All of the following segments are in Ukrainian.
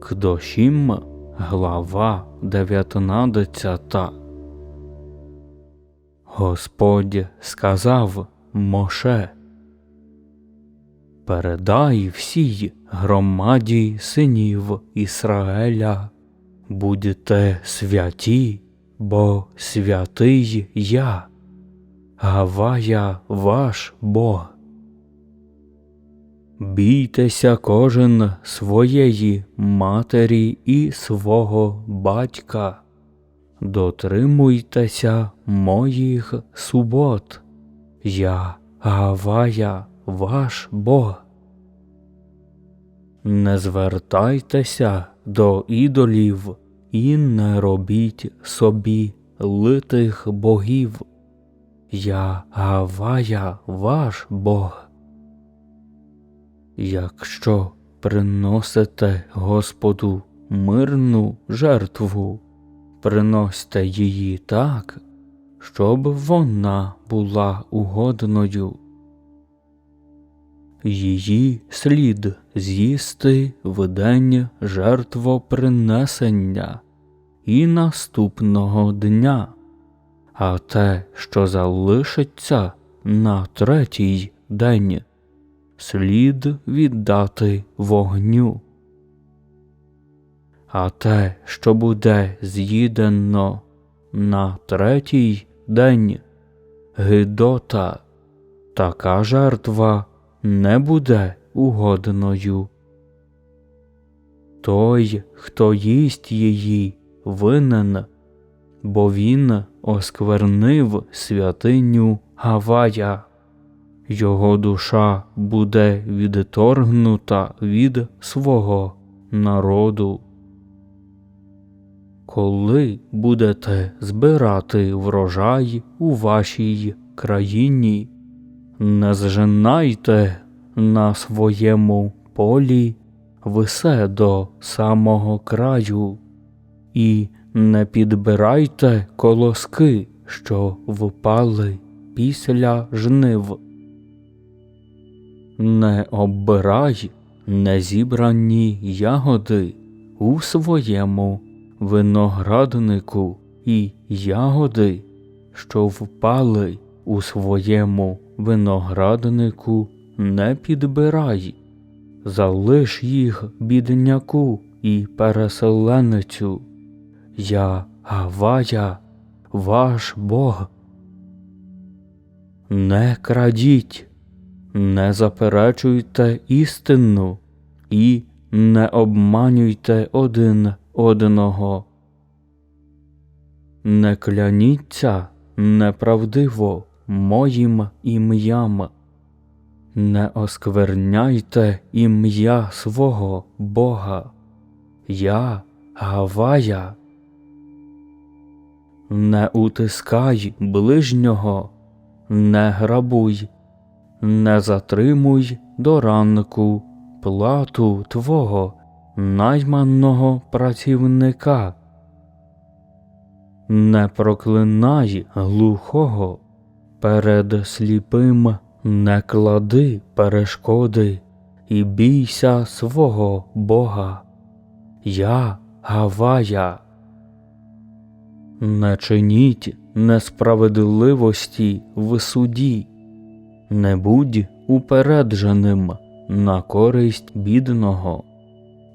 Кдошім, глава 19. Господь сказав Моше, Передай всій громаді синів Ісраеля, будьте святі, бо святий я, Гавая ваш Бог. Бійтеся кожен своєї матері і свого батька, дотримуйтеся моїх субот, я Гавая ваш Бог. Не звертайтеся до ідолів і не робіть собі литих богів. Я Гавая ваш Бог. Якщо приносите Господу мирну жертву, приносьте її так, щоб вона була угодною. Її слід з'їсти в день жертвопринесення і наступного дня, а те, що залишиться на третій день, слід віддати вогню. А те, що буде з'їдено на третій день, гидота, така жертва не буде угодною. Той, хто їсть її, винен, бо він осквернив святиню Гавая. Його душа буде відторгнута від свого народу. Коли будете збирати врожай у вашій країні, не зжинайте на своєму полі все до самого краю, і не підбирайте колоски, що впали після жнив. Не оббирай незібрані ягоди у своєму винограднику і ягоди, що впали у своєму винограднику, не підбирай, залиш їх бідняку і переселенцю. Я Гавая, ваш Бог. Не крадіть. Не заперечуйте істину і не обманюйте один одного. Не кляніться неправдиво моїм ім'ям, не оскверняйте ім'я свого Бога. Я Гавая. Не утискай ближнього, не грабуй не затримуй до ранку плату твого найманного працівника, не проклинай глухого, перед сліпим не клади перешкоди і бійся свого Бога. Я Гавая. Не чиніть несправедливості в суді не будь упередженим на користь бідного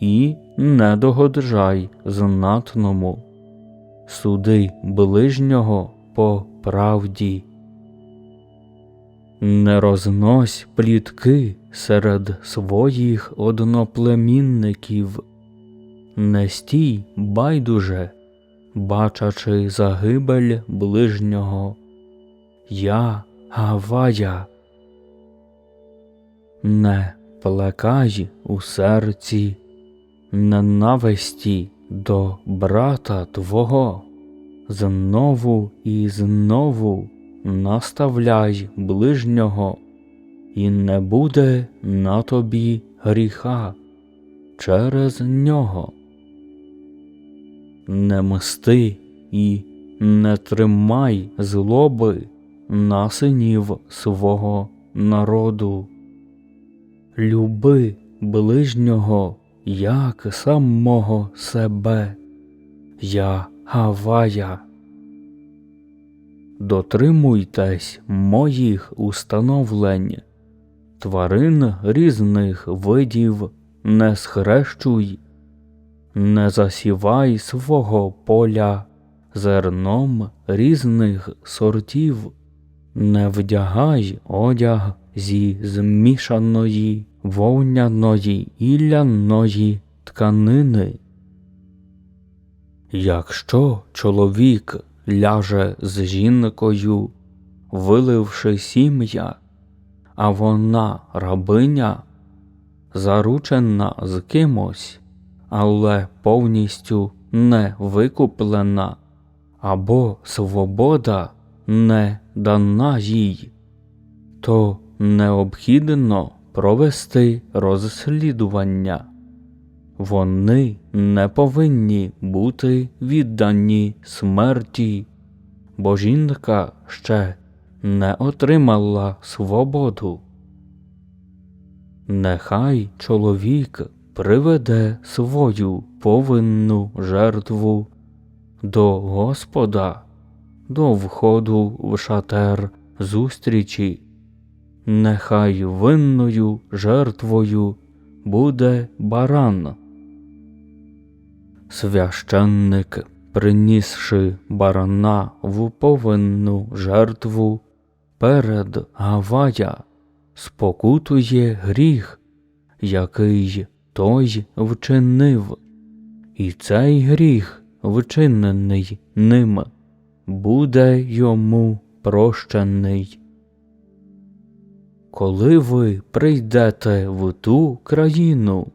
і не догоджай знатному, суди ближнього по правді. Не рознось плітки серед своїх одноплемінників, не стій байдуже, бачачи загибель ближнього. Я Гавая не плекай у серці ненависті до брата Твого, знову і знову наставляй ближнього, і не буде на тобі гріха через нього. Не мсти і не тримай злоби на синів свого народу люби ближнього як самого себе. Я Гавая. Дотримуйтесь моїх установлень, тварин різних видів не схрещуй, не засівай свого поля зерном різних сортів, не вдягай одяг зі змішаної вовняної і ляної тканини. Якщо чоловік ляже з жінкою, виливши сім'я, а вона рабиня, заручена з кимось, але повністю не викуплена, або свобода не дана їй, то необхідно провести розслідування. Вони не повинні бути віддані смерті, бо жінка ще не отримала свободу. Нехай чоловік приведе свою повинну жертву до Господа, до входу в шатер зустрічі, нехай винною жертвою буде баран. Священник, принісши барана в повинну жертву перед Гавая, спокутує гріх, який той вчинив, і цей гріх, вчинений ним, буде йому прощений. Коли ви прийдете в ту країну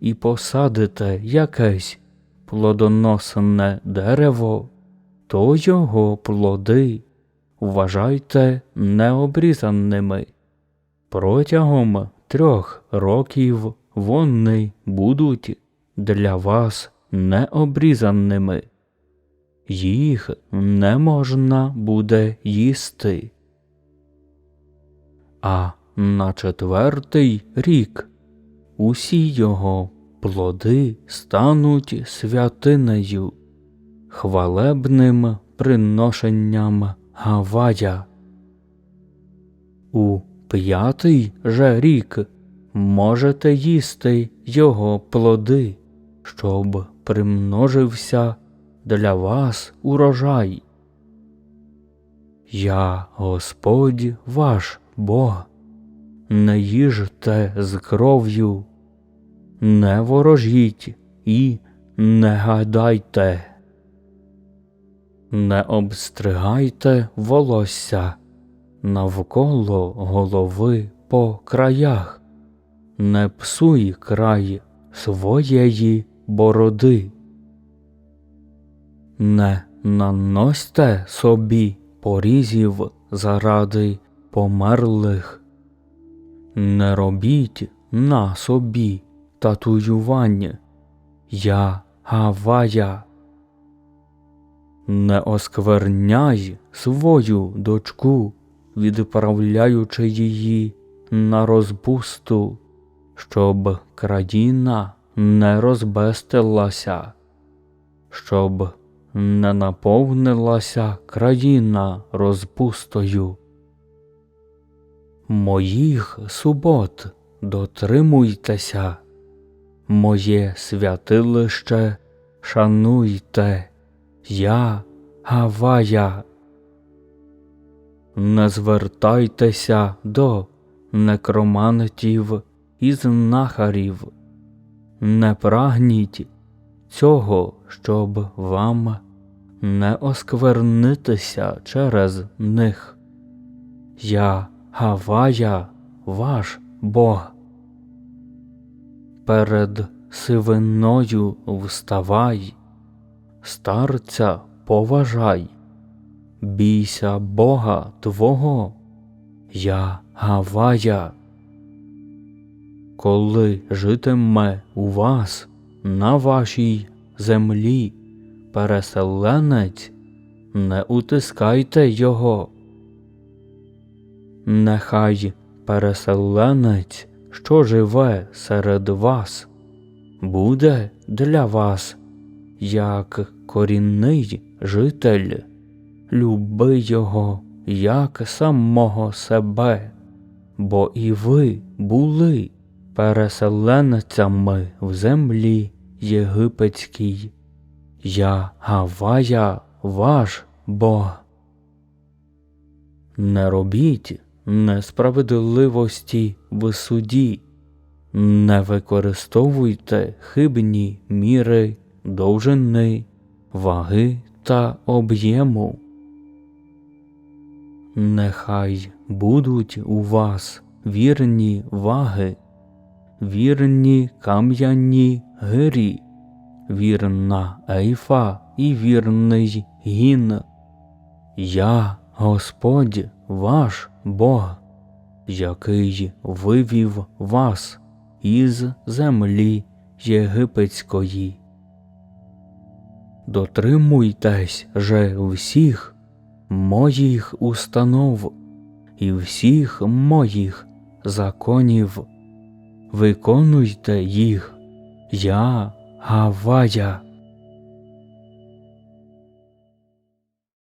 і посадите якесь плодоносне дерево, то його плоди вважайте необрізаними. Протягом трьох років вони будуть для вас необрізаними. Їх не можна буде їсти. А на четвертий рік усі його плоди стануть святинею, хвалебним приношенням Гавая. У п'ятий же рік можете їсти його плоди, щоб примножився для вас урожай. Я Господь ваш Бог, не їжте з кров'ю, не ворожіть і не гадайте, не обстригайте волосся навколо голови по краях, не псуй край своєї бороди, не наносьте собі порізів заради померлих, не робіть на собі татуювання, я Гавая. Не оскверняй свою дочку, відправляючи її на розпусту, щоб країна не розбестилася, щоб не наповнилася країна розпустою. Моїх субот дотримуйтеся, моє святилище шануйте, я Гавая. Не звертайтеся до некромантів і знахарів, не прагніть цього, щоб вам не осквернитися через них. Я Гавая ваш Бог. Перед сивиною вставай, старця поважай, бійся Бога Твого, я Гавая. Коли житиме у вас на вашій землі переселенець, не утискайте його. Нехай переселенець, що живе серед вас, буде для вас, як корінний житель. Люби його, як самого себе, бо і ви були переселенцями в землі єгипетській. Я Гавая, ваш Бог. Не робіть несправедливості в суді, не використовуйте хибні міри довжини, ваги та об'єму. Нехай будуть у вас вірні ваги, вірні кам'яні гирі, вірна ейфа і вірний гін. Я Господь ваш Бог, який вивів вас із землі єгипетської. Дотримуйтесь же всіх моїх установ і всіх моїх законів, виконуйте їх, я Гавая.